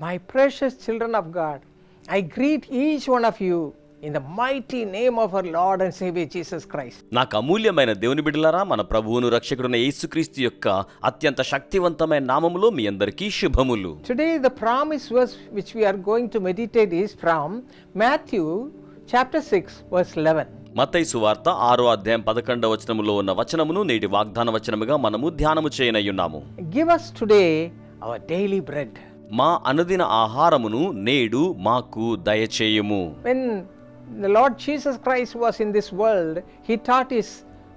My precious children of God, I greet each one of you in the mighty name of our Lord and Savior Jesus Christ. నాకు అమూల్యమైన దేవుని బిడ్డలారా మన ప్రభువును రక్షకుడున్న యేసుక్రీస్తు యొక్క అత్యంత శక్తివంతమైన నామములో మీ అందరికీ శుభములు Today, the promise verse which we are going to meditate is from Matthew chapter 6, verse 11. మత్తయి సువార్త ఆరో అధ్యాయం పదకొండవ వచనములో ఉన్న వచనమును నేటి వాగ్దాన వచనముగా మనము ధ్యానము చేయనయ్యున్నాము Give us today our daily bread. మా అనుదిన ఆహారమును నేడు మాకు దయచేయుము When the Lord Jesus Christ was in this world, he taught his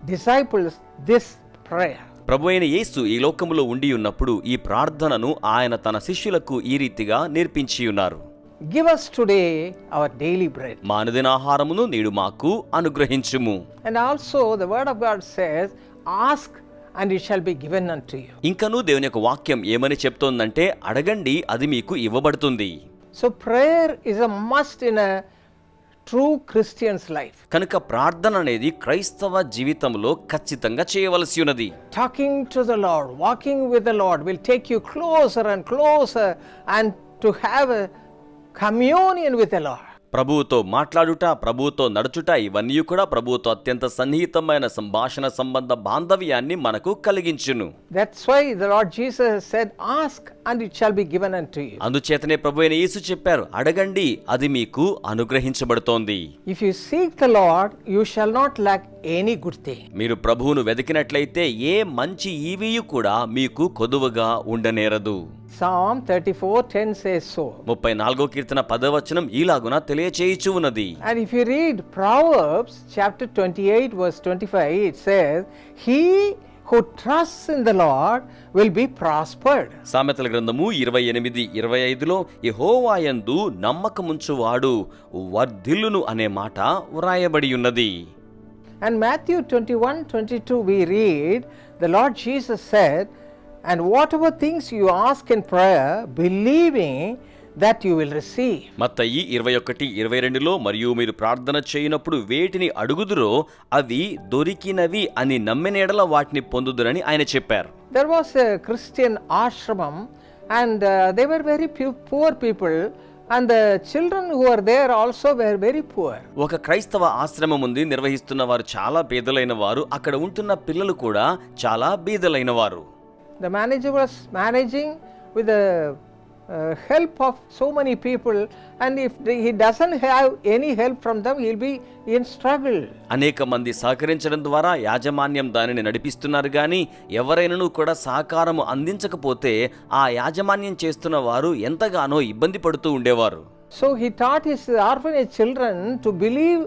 disciples this prayer. ప్రభు అయిన యేసు ఈ లోకములో ఉండి ఉన్నప్పుడు ఈ ప్రార్థనను ఆయన తన శిష్యులకు ఈ రీతిగా నేర్పించి ఉన్నారు Give us today our daily bread. మా అనుదిన ఆహారమును నేడు మాకు అనుగ్రహించుము And also, the word of God says, and it shall be given unto you ఇంకను దేవుని యొక్క వాక్యం ఏమని చెప్తోందంటే అడగండి అది మీకు ఇవ్వబడుతుంది. So prayer is a must in a true Christian's life కనుక ప్రార్థన అనేది క్రైస్తవ జీవితంలో ఖచ్చితంగా చేయవలసి ఉన్నది. Talking to the Lord walking with the Lord will take you closer and closer and to have a communion with the Lord ప్రభువుతో మాట్లాడుట ప్రభువుతో నడుచుట ఇవన్నీ కూడా ప్రభువుతో అత్యంత సన్నిహితమైన సంభాషణ సంబంధ బాంధవ్యాన్ని మనకు కలిగించును That's why the Lord Jesus said, Ask and it shall be given unto you. అందుచేతనే ప్రభు అయిన యేసు చెప్పారు అడగండి అది మీకు అనుగ్రహించబడుతోంది If you seek the Lord, you shall not lack any good thing. మీరు ప్రభువును వెతికినట్లయితే ఏ మంచి ఈవియు కూడా మీకు కొదువగా ఉండనేరదు Psalm 34 10 says so. ముప్పై నాలుగో కీర్తన పదవచనం ఈలాగున తెలియచేయిచు ఉన్నది And if you read Proverbs chapter 28, verse 25, it says, He who trusts in the Lord will be prospered. సామెతల గ్రంథము ఇరవై ఎనిమిది ఇరవై ఐదులో యెహోవాయందు నమ్మకముంచువాడు వర్ధిల్లును అనే మాట వ్రాయబడి ఉన్నది And Matthew 21 22, we read, The Lord Jesus and whatever things you ask in prayer believing that you will ఇరవై ఒకటి ఇరవై రెండులో మరియు మీరు ప్రార్థన చేయనప్పుడు వేటిని అడుగుదురో అవి దొరికినవి అని నమ్మిన ఎడల వాటిని పొందుదురని ఆయన చెప్పారు. There was Christian ashram and they were very poor people and the children who are there also were very poor ఒక క్రైస్తవ ఆశ్రమం ఉంది నిర్వహిస్తున్న వారు చాలా బీదలైన వారు అక్కడ ఉంటున్న పిల్లలు కూడా చాలా బీదలైన వారు. The manager was managing with the uh, help of so many people, and if the- he doesn't have any help from them, he'll be in struggle. అనేక మంది సహకరించడం ద్వారా యాజమాన్యం దానిని నడిపిస్తున్నారు కానీ ఎవరైనాను కూడా సహకారము అందించకపోతే ఆ యాజమాన్యం చేస్తున్న వారు ఎంతగానో ఇబ్బంది పడుతూ ఉండేవారు So he taught his orphanage children to believe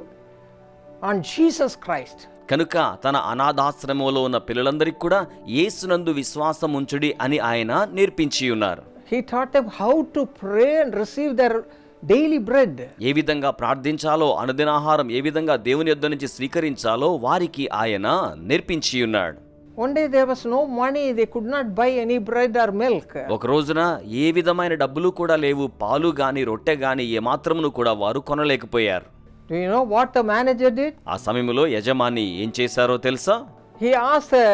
on Jesus Christ. కనుక తన అనాథాశ్రమంలో ఉన్న పిల్లలందరికీ కూడా యేసునందు విశ్వాసం ఉంచుడి అని ఆయన నేర్పించి ఉన్నారు taught them how to pray and receive their daily bread. ఏ విధంగా ప్రార్థించాలో అనుదినాహారం ఏ విధంగా దేవుని యొద్ద నుంచి స్వీకరించాలో వారికి ఆయన నేర్పించి ఉన్నాడు One day there was no money, they could not buy any bread or milk. ఒక రోజున ఏ విధమైన డబ్బులు కూడా లేవు పాలు గాని రొట్టె గాని ఏ మాత్రమును కూడా వారు కొనలేకపోయారు Do you know what the manager did? ఆ సమయంలో యజమాని ఏం చేశారో తెలుసా He asked the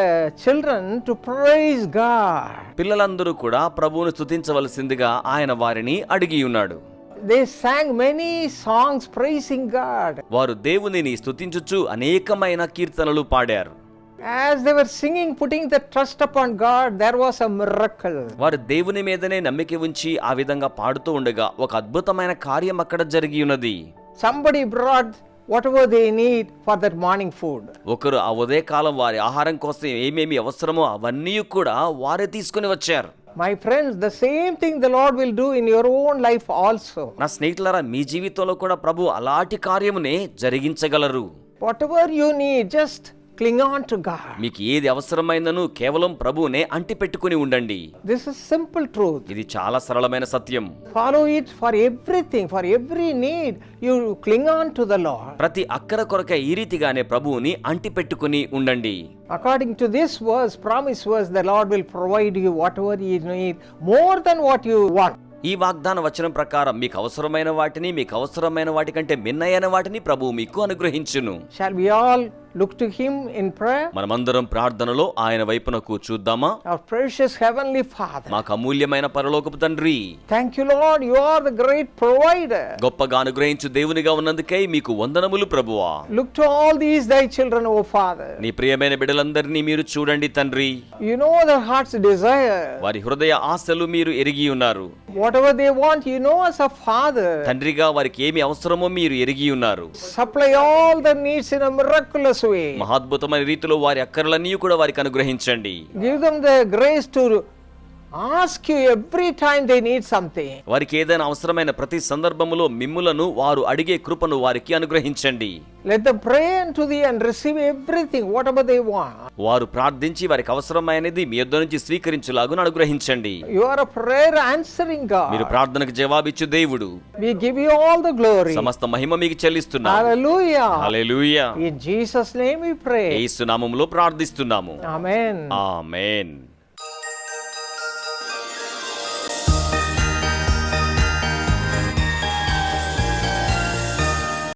children to praise God. పిల్లలందరూ కూడా ప్రభువును స్తుతించవలసిందిగా ఆయన వారిని అడిగి ఉన్నాడు They sang many songs praising God. వారు దేవునిని స్తుతించుచు అనేకమైన కీర్తనలు పాడారు As they were singing, putting the trust upon God, there was a miracle. వారు దేవుని మీదనే నమ్మిక ఉంచి ఆ విధంగా పాడుతూ ఉండగా ఒక అద్భుతమైన కార్యం అక్కడ జరిగి ఉన్నది Somebody brought whatever they need for their morning food. ఒకరు ఆ ఉదయకాలం వారి ఆహారం కోసం ఏమేమి అవసరమో అవన్నీ కూడా వారే తీసుకుని వచ్చారు My friends, the same thing the Lord will do in your own life also. నా స్నేహితులారా మీ జీవితంలో కూడా ప్రభు అలాంటి కార్యమునే జరిగించగలరు Whatever you need, just cling on to God. మీకు ఏది అవసరమైందను కేవలం ప్రభువునే అంటి పెట్టుకుని ఉండండి This is simple truth. ఇది చాలా సరళమైన సత్యం Follow it for everything, for every need. You cling on to the Lord. ప్రతి అక్కర కొరక ఈ రీతిగానే ప్రభువుని అంటి పెట్టుకుని ఉండండి According to this verse, promise verse, the Lord will provide you whatever you need, more than what you want. ఈ వాగ్దాన వచనం ప్రకారం మీకు అవసరమైన వాటిని మీకు అవసరమైన వాటికంటే మిన్నయైన వాటిని ప్రభువు మీకు అనుగ్రహించును Shall we all look to Him in prayer? మనమందరం ప్రార్థనలో ఆయన వైపునకు చూద్దామా Our precious Heavenly Father. మాకు అమూల్యమైన పరలోకపు తండ్రి Thank you, Lord. You are the great provider. గొప్పగా అనుగ్రహించు దేవునిగా ఉన్నందుకై మీకు వందనములు ప్రభువా Look to all these thy children, O Father. నీ ప్రియమైన బిడ్డలందరినీ మీరు చూడండి తండ్రి You know their heart's desire. వారి హృదయ ఆశలు మీరు ఎరిగి ఉన్నారు Whatever they want, you know as a Father. తండ్రిగా వారికి ఏమి అవసరమో మీరు ఎరిగి ఉన్నారు Supply all their needs in a way. మహాద్భుతమైన రీతిలో వారి అక్కర్లన్నీ కూడా వారికి అనుగ్రహించండి Give them the grace to ask you every time they need something. వారికి ఏదైనా అవసరమైన ప్రతి సందర్భములో మిమ్ములను వారు అడిగే కృపను వారికి అనుగ్రహించండి Let them pray unto thee and receive everything, whatever they want. వారు ప్రార్థించి వారికి అవసరమైనది మీ యొద్ద నుంచి స్వీకరించులాగున అనుగ్రహించండి You are a prayer answering మీరు God. ప్రార్థనకు జవాబిచ్చు దేవుడు We give you all the glory. సమస్త మహిమ మీకు చెల్లిస్తున్నాము Hallelujah. Hallelujah In Jesus' name we pray. యేసు నామములో ప్రార్థిస్తున్నాము Amen. ఆమేన్